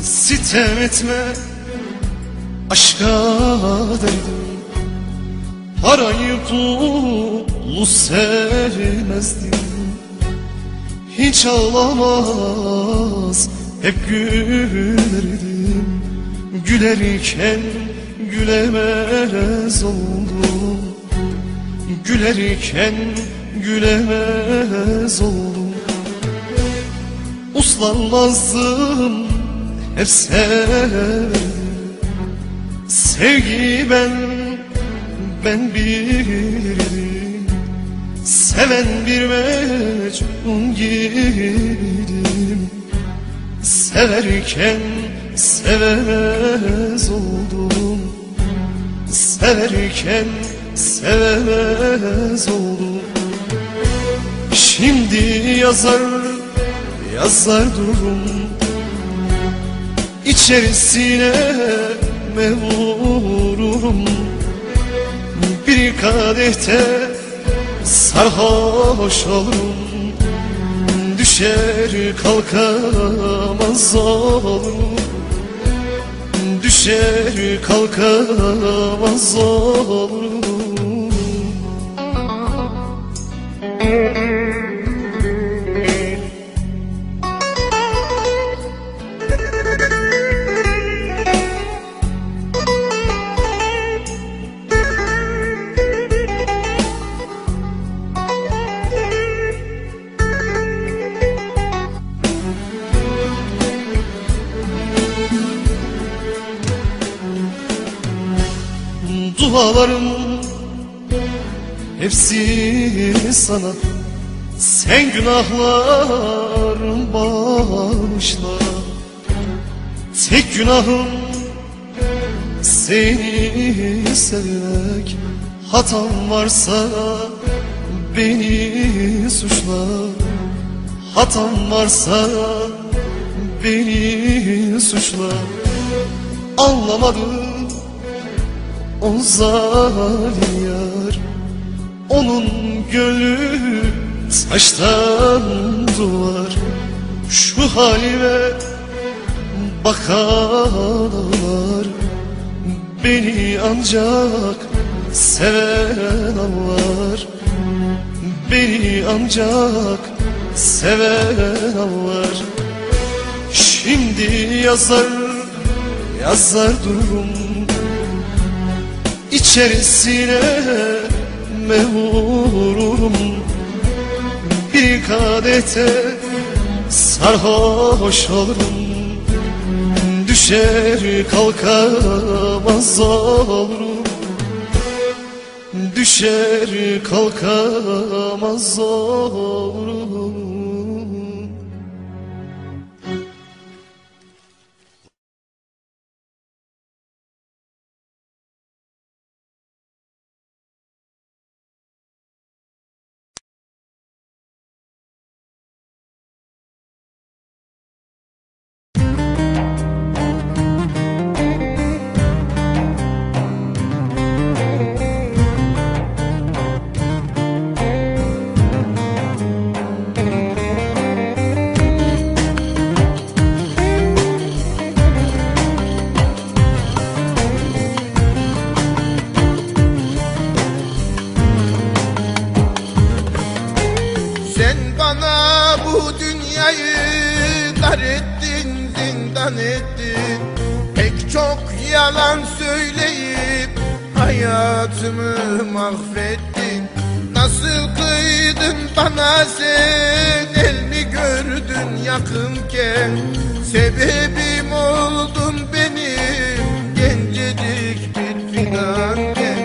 Sitem etme aşka derdim Parayı pulu sevmezdim. Hiç ağlamaz hep gülerdim Gülerken gülemez oldum. Gülerken gülemez oldum. Uslanmazdım hep severdim Sevgi ben, ben bilirdim. Seven bir mecnun gibiydim Severken sevemez oldum. Severken sevemez oldum. Şimdi yazar, yazar durum. İçerisine vururum Bir kadehte sarhoş olurum Düşer kalkamaz olurum Düşer kalkamaz olurum Dualarım hepsi sana. Sen günahlarım bağışla. Tek günahım seni sevmek. Hatam varsa beni suçla. Hatam varsa beni suçla. Anlamadım o zalim yar. Onun gönlü taştan duvar. Şu halime bakanlar Beni ancak seven anlar Beni ancak seven anlar Şimdi yazar, yazar durum İçerisine mevurum Bir kadete sarhoş olurum. Düşer kalkamaz olurum. Düşer kalkamaz olurum zindan ettin. Pek çok yalan söyleyip hayatımı mahvettin. Nasıl kıydın bana sen? El mi gördün yakınken. Sebebim oldun benim. Gencecik bir fidanken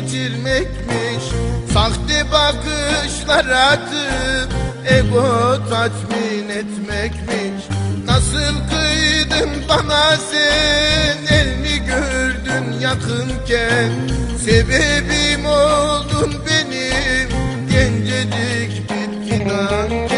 vakit geçirmekmiş Sahte bakışlar atıp ego tatmin etmekmiş. Nasıl kıydın bana sen? Elini gördün yakınken. Sebebim oldun benim. Gencecik bir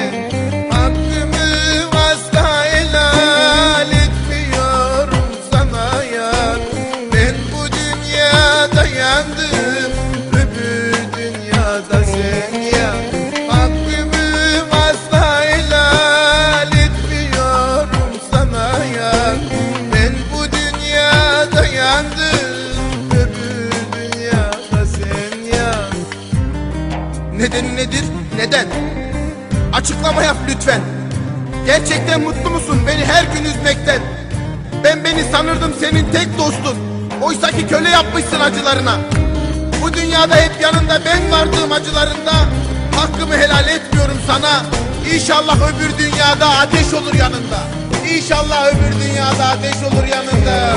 lütfen. Gerçekten mutlu musun beni her gün üzmekten? Ben beni sanırdım senin tek dostun. Oysa ki köle yapmışsın acılarına. Bu dünyada hep yanında ben vardığım acılarında hakkımı helal etmiyorum sana. İnşallah öbür dünyada ateş olur yanında. İnşallah öbür dünyada ateş olur yanında.